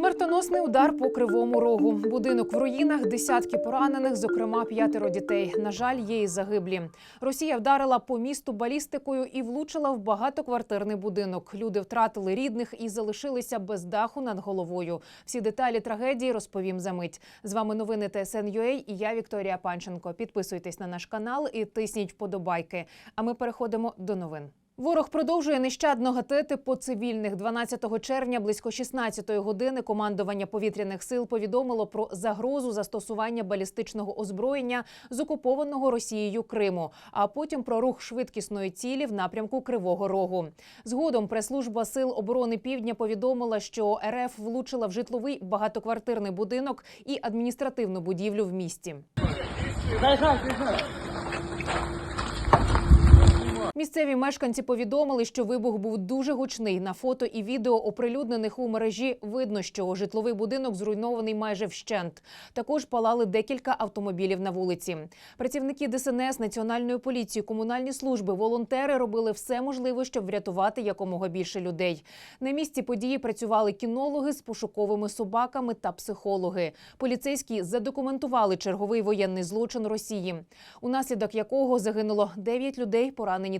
Смертоносний удар по кривому рогу. Будинок в руїнах, десятки поранених, зокрема п'ятеро дітей. На жаль, є і загиблі. Росія вдарила по місту балістикою і влучила в багатоквартирний будинок. Люди втратили рідних і залишилися без даху над головою. Всі деталі трагедії розповім за мить. З вами новини ТСН.UA і я Вікторія Панченко. Підписуйтесь на наш канал і тисніть вподобайки. А ми переходимо до новин. Ворог продовжує нещадно гатити по цивільних. 12 червня близько 16-ї години командування повітряних сил повідомило про загрозу застосування балістичного озброєння з окупованого Росією Криму, а потім про рух швидкісної цілі в напрямку Кривого Рогу. Згодом прес-служба сил оборони Півдня повідомила, що РФ влучила в житловий багатоквартирний будинок і адміністративну будівлю в місті. Місцеві мешканці повідомили, що вибух був дуже гучний. На фото і відео, оприлюднених у мережі, видно, що житловий будинок зруйнований майже вщент. Також палали декілька автомобілів на вулиці. Працівники ДСНС, національної поліції, комунальні служби, волонтери робили все можливе, щоб врятувати якомога більше людей. На місці події працювали кінологи з пошуковими собаками та психологи. Поліцейські задокументували черговий воєнний злочин Росії, унаслідок якого загинуло 9 людей, поранені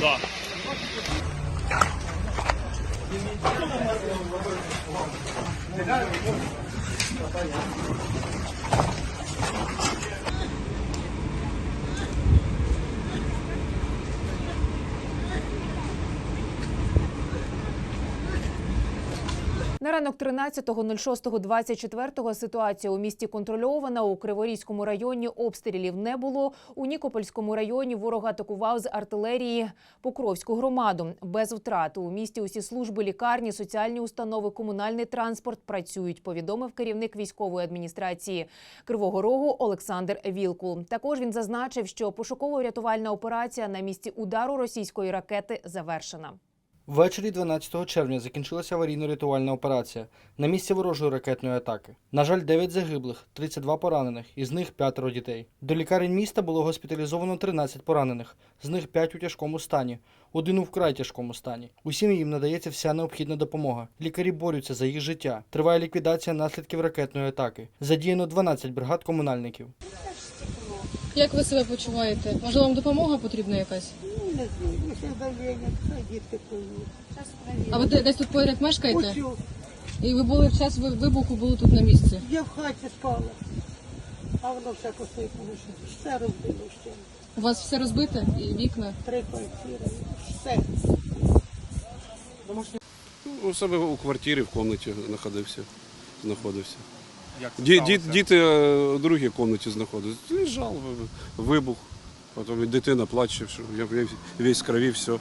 була. На ранок 13.06.24 ситуація у місті контрольована. У Криворізькому районі обстрілів не було. У Нікопольському районі ворог атакував з артилерії Покровську громаду. Без втрат у місті усі служби, лікарні, соціальні установи, комунальний транспорт працюють. Повідомив керівник військової адміністрації Кривого Рогу Олександр Вілкул. Також він зазначив, що пошуково-рятувальна операція на місці удару російської ракети завершена. Ввечері 12 червня закінчилася аварійно-рятувальна операція на місці ворожої ракетної атаки. На жаль, 9 загиблих, 32 поранених, із них п'ятеро дітей. До лікарень міста було госпіталізовано 13 поранених, з них 5 у тяжкому стані, один у вкрай тяжкому стані. Усім їм надається вся необхідна допомога. Лікарі борються за їх життя. Триває ліквідація наслідків ракетної атаки. Задіяно 12 бригад комунальників. Як ви себе почуваєте? Може, вам допомога потрібна якась? Не знаю, якщо давлення, хай дітки поїдуть. А ви де- десь тут поряд мешкаєте? Хочу, І ви були в час ви- вибуху були тут на місці. я в хаті спала, а воно все посипалося. Все розбило ще. У вас все розбите? І вікна? Три квартири, все. У себе у квартирі в кімнаті знаходився. знаходився. Ді, ді, діти е, у другій кімнаті знаходилися. Лежав, ви- вибух. Потім і дитина плаче, що я весь- весь в крові, все.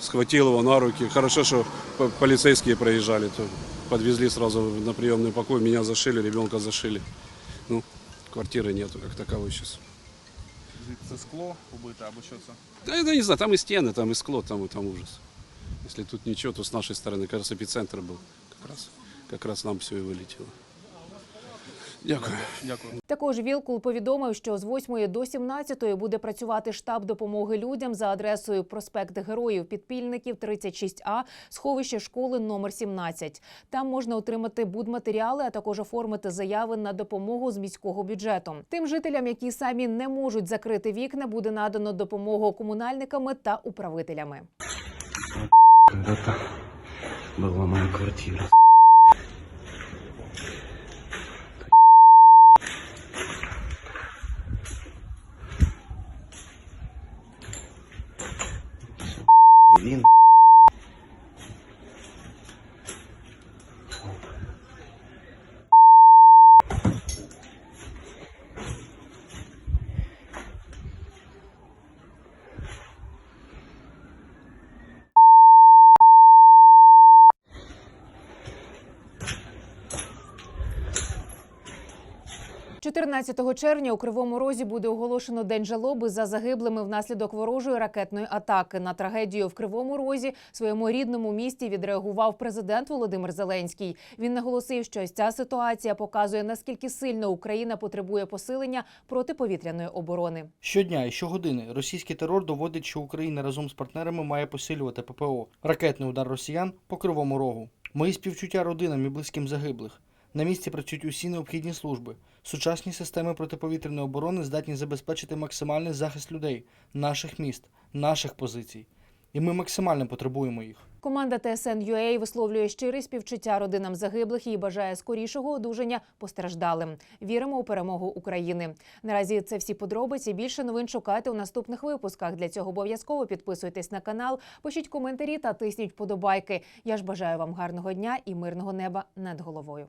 Схватил его на руки. Хорошо, что по- полицейские проезжали, то подвезли сразу на приемный покой. Меня зашили, ребенка зашили. Ну, квартиры нету как таковой сейчас. Це скло побите або що це? Да, я не знаю, там и стены, там и скло, там, и там ужас. Если тут ничего, то с нашей стороны, кажется, эпицентр был. Как раз, как раз нам все и вылетело. Дякую. Дякую. Також Вілкул повідомив, що з 8 до 17 буде працювати штаб допомоги людям за адресою проспект Героїв Підпільників 36А, сховище школи номер 17. Там можна отримати будматеріали, а також оформити заяви на допомогу з міського бюджету. Тим жителям, які самі не можуть закрити вікна, буде надано допомогу комунальниками та управителями. Когда-то была моя квартира. Він. 14 червня у Кривому Розі буде оголошено день жалоби за загиблими внаслідок ворожої ракетної атаки. На трагедію в Кривому Розі своєму рідному місті відреагував президент Володимир Зеленський. Він наголосив, що ця ситуація показує наскільки сильно Україна потребує посилення протиповітряної оборони. Щодня і щогодини російський терор доводить, що Україна разом з партнерами має посилювати ППО. Ракетний удар росіян по кривому рогу. Мої співчуття родинам і близьким загиблих. На місці працюють усі необхідні служби. Сучасні системи протиповітряної оборони здатні забезпечити максимальний захист людей, наших міст, наших позицій. І ми максимально потребуємо їх. Команда ТСН.UA висловлює щирі співчуття родинам загиблих і бажає скорішого одужання постраждалим. Віримо у перемогу України. Наразі це всі подробиці. Більше новин шукайте у наступних випусках. Для цього обов'язково підписуйтесь на канал, пишіть коментарі та тисніть вподобайки. Я ж бажаю вам гарного дня і мирного неба над головою.